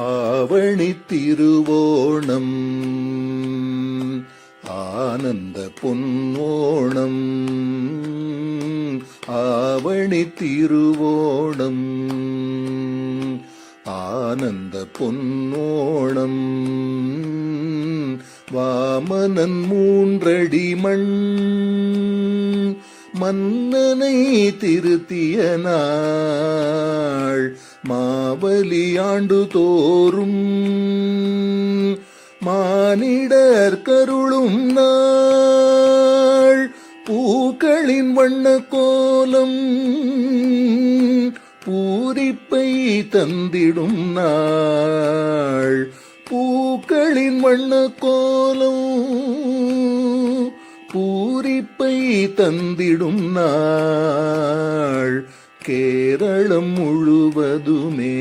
ஆவணி திருவோணம் ஆனந்த பொன்னோணம் ஆவணி திருவோணம் ஆனந்த பொன்னோணம் வாமனன் மூன்றடி மண் மன்னனை திருத்திய நாள் மாவலி ஆண்டு தோறும் மானிடர் கருளும் நாள் பூக்களின் வண்ண கோலம் பூரிப்பை தந்திடும் நாள் பூக்களின் வண்ண கோலம் பூரிப்பை தந்திடும் நாள் கேரளம் முழுவதுமே.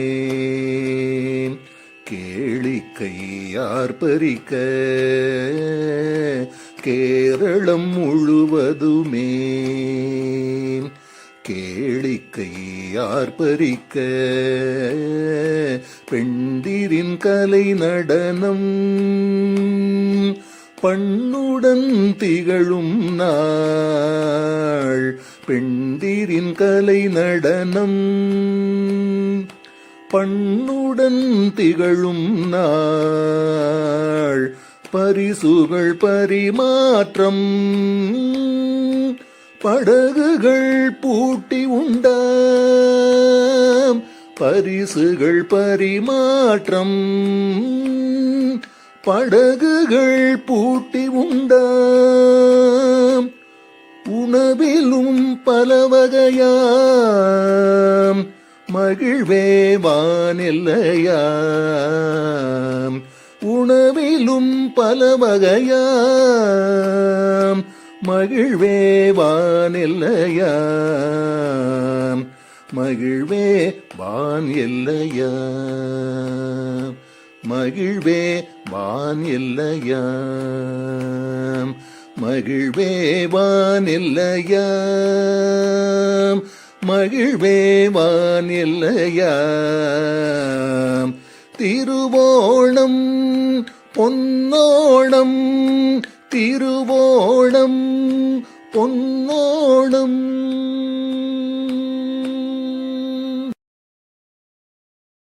கேளிக்கையார் பறிக்க கேரளம் முழுவதுமே. கேளிக்கையார் பறிக்க பெண்டிரின் கலை நடனம் பண்ணுடன் திகழும் நாள் பெண்டிரின் கலை நடனம். பண்ணுடன் திகழும் நாள் பரிசுகள் பரிமாற்றம். படகுகள் பூட்டி உண்டாம் பரிசுகள் பரிமாற்றம். படகுகள் பூட்டி உண்டாம். உணவிலும் பல வகையாம். மகிழ்வே வானில்லையாம் உணவிலும் பல வகையாம். மகிழ்வே வானில்லையாம் மகிழ்வே வான் எல்லையாம் மகிழ்வே வான் எல்லையாம் மகிழ்வே வான் எல்லையாம் மகிழ்வே வான் எல்லையாம் திருவோணம் பொன்னோணம். திருவோணம் பொன்னோணம்.